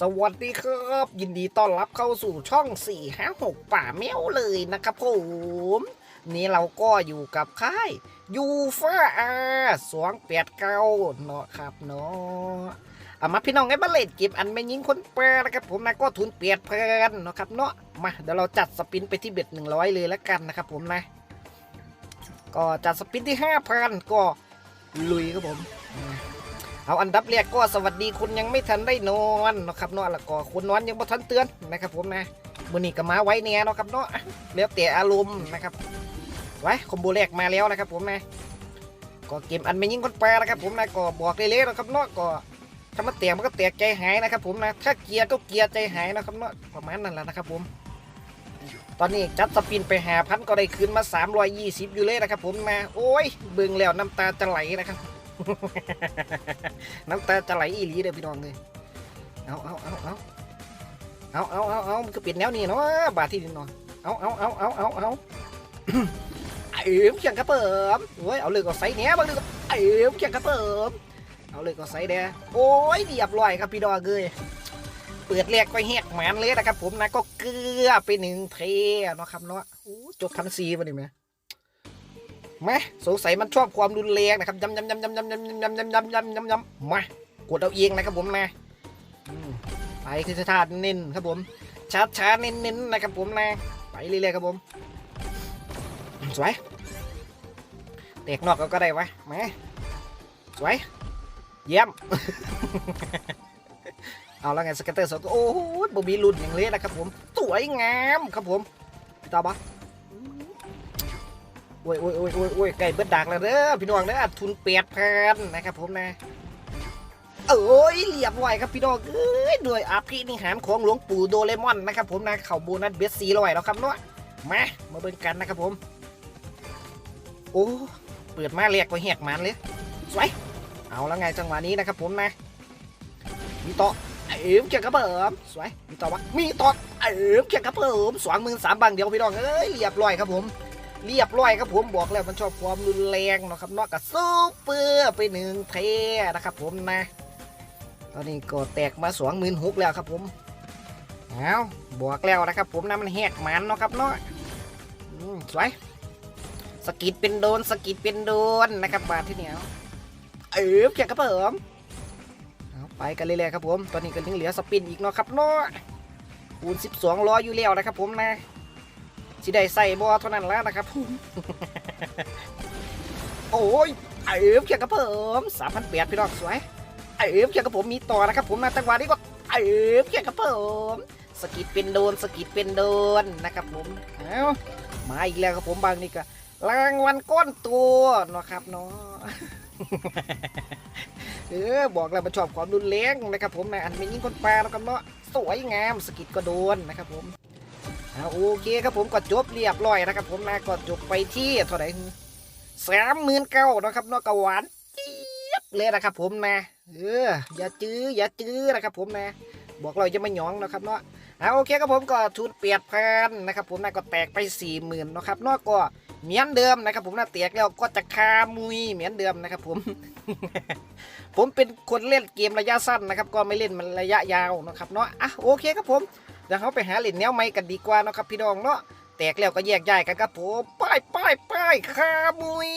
สวัสดีครับ ยินดีต้อนรับเข้าสู่ช่อง4 5 6ป่าแมวเลยนะครับผม นี่เราก็อยู่กับค่ายยูฟ่าอาสวงเปียดเก้าเนาะครับเนาะเอามาพี่น้องไอ้บัลเลตเก็บอันไม่ยิงคนแปรนะครับผมนะก็ทุนเปียดเพลินเนาะครับเนาะมาเดี๋ยวเราจัดสปินไปที่เบ็ด100เลยแล้วกันนะครับผมนะ ก็จัดสปินที่5,000ก็ลุยครับผม เอาอันดับแรกก็สวัสดีคุณยังไม่ทันได้นอนนะครับเนาะแล้วก็คุณนอนยังบ่ทันเตือนนะครับผมนะมือนี้ก็มาไว้เนี่ยนะครับเนาะแล้วแต่อารมณ์นะครับไว้คอมโบแรกมาแล้วนะครับผมนะก็เกมอันไม่ยิ่งคนแปรนะครับผมนะก็บอกเลยเลยนะครับเนาะก็ถ้ามันแตกมันก็แตกใจหายนะครับผมนะถ้าเกียร์ก็เกียร์ใจหายนะครับเนาะประมาณนั้นแหละนะครับผมตอนนี้จัดสปินไปหาพันก็ได้คืนมา 320 อยู่เลยนะครับผมนะโอ้ยเบิ่งแล้วน้ำตาจะไหลนะครับ น้ำตาจะไหลอีหลีเด้อพี่น้องเลยเอาเอาเอาเอาเอาเอาเอาเอามันก็เปลี่ยนแนวนี้เนาะบาทที่ดินนอนเอาเอาเอาเอาเอาเอาเอ๋มเขียงกระเปิมโอ้ยเอาเลยก็ใส่เนี้ยบางเลยก็เอ๋มเขียงกระเปิมเอาเลยก็ใส่แดโอ้ยเรียบร้อยครับพี่ดองเลยเปิดแรกก็แหกหมนเลยนะครับผมนะก็เกลือไปหนึ่งเทเนาะครับเนาะโอ้จบพันซีมาดิแม่ แม่สงสัยมันชอบความรุนแรงนะครับยำยำยำยำยำยำยำยำยำยำยำยำมากดเอาเองนะครับผมนะไปคือชาติเน้นครับผมช้าช้าเน้นเน้นนะครับผมนะไปเรื่อยๆครับผมสวยเตกนอกก็ได้วะมาสวยเยี่ยมเอาแล้วไงสเก็ตเตอร์สองโอ้โหบมีรุ่นอย่างเละนะครับผมสวยงามครับผมต่อปะ โอ้ยโอ้ยโอ้ยโอ้ยโอ้ยไก่เบิดดักแล้วเด้อพี่น้องเด้อทุนเปียดพันนะครับผมนะเอ้ยเรียบไว้ครับพี่น้องเอ้ยด้วยอาภินิหารของหลวงปู่โดเรมอนนะครับผมนะเข่าโบนัสเบสซีร้อยแล้วครับเนาะมามาเบิ่งกันนะครับผม โอ้เปิดมาเรียกไปแหกมันเลยสวยเอาแล้วไงจังหวะนี้นะครับผมนะมีต่อเอ๋มเกี่ยกับเบิ่มสวยมีต่อวะมีต่อเอ๋มเกี่ยกับเบิ่มสองหมื่นสามบังเดียวพี่น้องเอ้ยเรียบร้อยครับผม เรียบร้อยครับผมบอกแล้วมันชอบความรุนแรงเนาะครับนอกกับซูเปอร์ไปหนึ่งเทนะครับผมนะ ตอนนี้ก็แตกมาสองหมื่นหกแล้วครับผมเอาบอกแล้วนะครับผมนะมันแหกมันเนาะครับเนาะอืมสวยสกิดเป็นโดนสกิดเป็นโดนนะครับบาทที่เหนียวเออเกี่ยวกับผมเอาไปกันเรื่อยๆครับผม ตอนนี้ก็ยังเหลือสปินอีกเนาะครับเนาะคูณ 12รออยู่แล้วนะครับผมนะ สิได้ใส่บอเท่านั้นแล้วนะครับผมโอ้ยไอ้เอิบเขียงกับผมสามพันแปดพี่น้องสวยไอ้เอิบเขียงกับผมมีต่อนะครับผมนะจังหวะนี้ก็ไอ้เอิบเขียงกับผมสกิดเป็นโดนสกิดเป็นโดนนะครับผมเอ้ามาอีกแล้วครับผมบางนี่ก็รางวัลก้อนตัวเนาะครับเนาะเออบอกแล้วมันชอบความรุนแรงนะครับผมนะอันเป็นยิ่งคนปลาเนาะครับเนาะสวยงามสกิดก็โดนนะครับผมอ่า โอเคครับผมก็จบเรียบร้อยนะครับผมนะก็จบไปที่เท่าไหร่สามหมื่นเก้านะครับนอกกหวานเยบเลยนะครับผมนะเอออย่าจื้ออย่าจื้อนะครับผมนะ บอกเราจะไม่หยองนะครับเนาะอ่าโอเคครับผมก็ทุนเปียดพันนะครับผมนะก็แตกไปสี่หมื่นนะครับนอกก็เหมือนเดิมนะครับผมนะแตกแล้วก็จะคามุยเหมือนเดิมนะครับผม ผมเป็นคนเล่นเกมระยะสั้นนะครับ ก็ไม่เล่นมันระยะยาวนะครับเนาะอะโอเคครับผม เดี๋ยวเขาไปหาเหรียญแนวใหม่กันดีกว่าเนาะครับพี่น้องเนาะแตกแล้วก็แยกย้ายกันครับผมป้ายป้ายป้ายขามุย